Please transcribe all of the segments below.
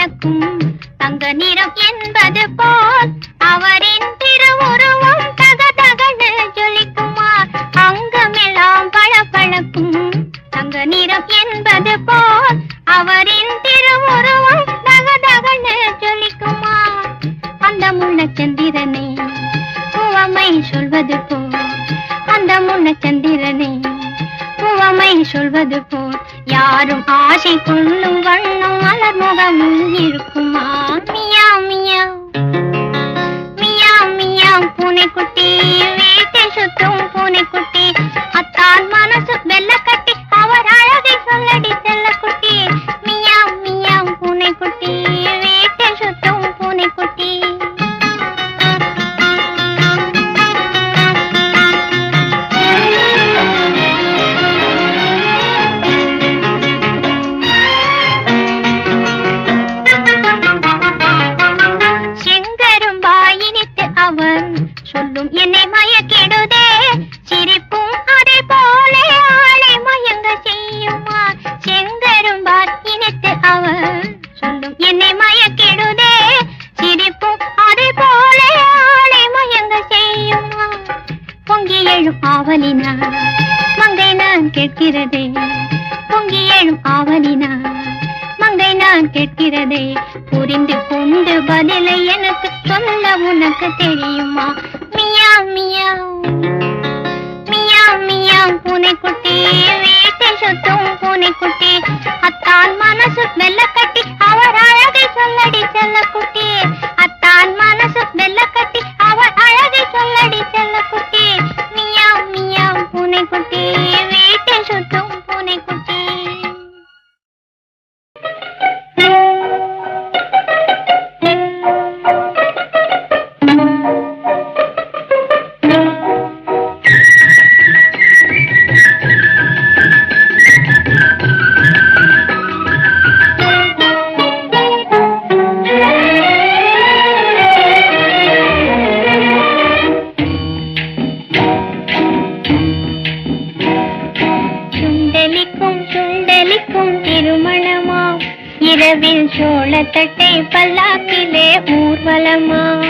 எனக்கும் தங்க நிறம் என்பது போல் அவரின் திருவுருவம் தக தகடு ஜொலிக்குமா அங்கமெல்லாம் பளபளக்கும் தங்க நிறம் என்பது போல் அவரின் திருவுருவம் தக தகடு ஜொலிக்குமா அந்த முன்னச்சந்திரனே உவமை சொல்வது போல். அந்த முன்னச்சந்திரனே உவமை சொல்வது போல். யாரும் ஆசை கொள்ளும் வண்ணம் மலர் முகமும் இருக்குமா மியாவ். Meow meow. மியா பூனைக்குட்டி வீட்டை சுத்தும் பூனைக்குட்டி செங்கரும்பாயினித்து சொல்லும். என்னை மயக்கிடுதே சிரிப்பும் அதே போல ஆளை மயங்க செய்யும். பொங்கி எழும் ஆவலினா மங்கை நான் கேட்கிறதே. பொங்கி எழும் ஆவலினா மங்கை நான் கேட்கிறதே. புரிந்து கொண்டு பதிலை எனக்கு சொல்ல உனக்கு தெரியும். சோளத்தட்டை பல்லாக்கிலே ஊர்வலமா?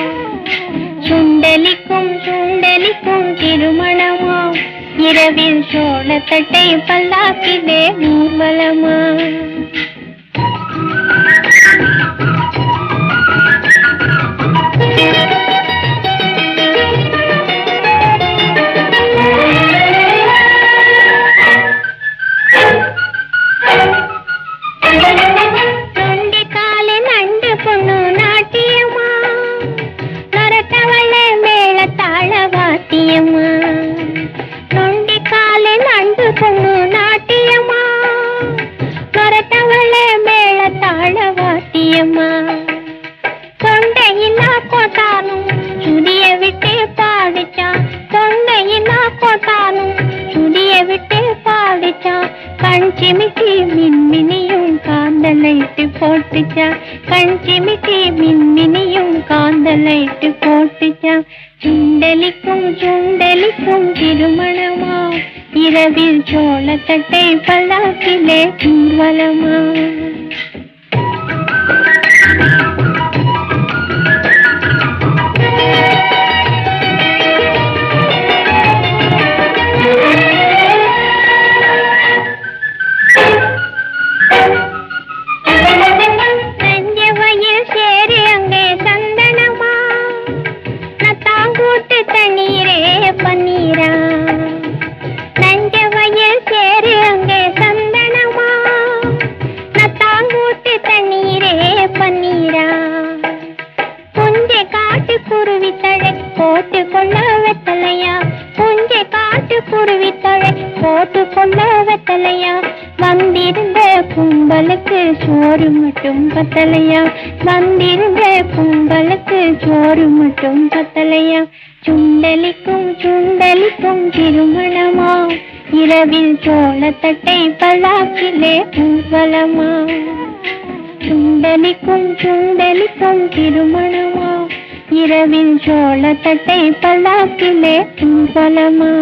சுண்டலிக்கும் சுண்டலிக்கும் திருமணமா? இரவில் சோளத்தட்டை பல்லாக்கிலே ஊர்வலமா? நரட்டவள மேல தாள வாத்தியம்மா. நொண்டி காலை நண்டு பொண்ணு நாட்டியம்மா. நரட்டவள மேல தாள வாத்தியம்மா தொண்டையில்லா போட்டாலும் சுடிய விட்டு பாடிச்சான். தொண்டையில்லா போட்டாலும் சுடிய விட்டு பாடிச்சான். கண் சிமிட்டி மின்மினியும் காந்தலைட்டு போட்டுச்சான் கண் சிமிட்டி மின்மினியும் காந்தலைட்டு போட்டுச்சான் சுண்டலிக்கும் சுண்டலிக்கும் திருமணமா? இரவில் சோளத்தட்டை பல்லாக்கிலே சோறு மட்டும் பத்தலையா? வந்திருந்த பொங்கலுக்கு சோறு மட்டும் பத்தலையா? சுண்டலிக்கும் சுண்டலிக்கும் திருமணமா? இரவில் சோளத்தட்டை பல்லாக்கிலே ஊர்வலமா சுண்டலிக்கும் சுண்டலிக்கும் திருமணமா? இரவில் சோளத்தட்டை பல்லாக்கிலே ஊர்வலமா